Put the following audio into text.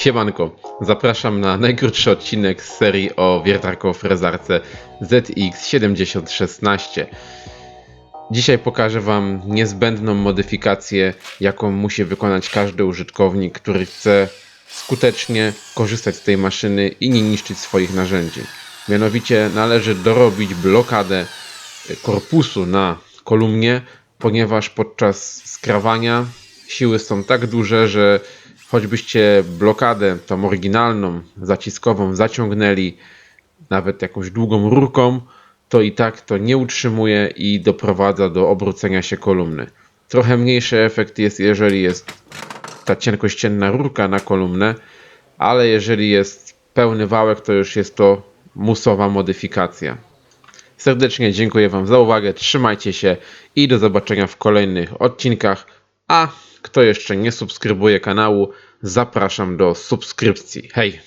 Siemanko, zapraszam na najkrótszy odcinek z serii o wiertarkowo-frezarce ZX7016. Dzisiaj pokażę Wam niezbędną modyfikację, jaką musi wykonać każdy użytkownik, który chce skutecznie korzystać z tej maszyny i nie niszczyć swoich narzędzi. Mianowicie należy dorobić blokadę korpusu na kolumnie, ponieważ podczas skrawania siły są tak duże, że choćbyście blokadę tą oryginalną, zaciskową zaciągnęli nawet jakąś długą rurką, to i tak to nie utrzymuje i doprowadza do obrócenia się kolumny. Trochę mniejszy efekt jest, jeżeli jest ta cienkościenna rurka na kolumnę, ale jeżeli jest pełny wałek, to już jest to musowa modyfikacja. Serdecznie dziękuję Wam za uwagę, trzymajcie się i do zobaczenia w kolejnych odcinkach. A kto jeszcze nie subskrybuje kanału, zapraszam do subskrypcji. Hej!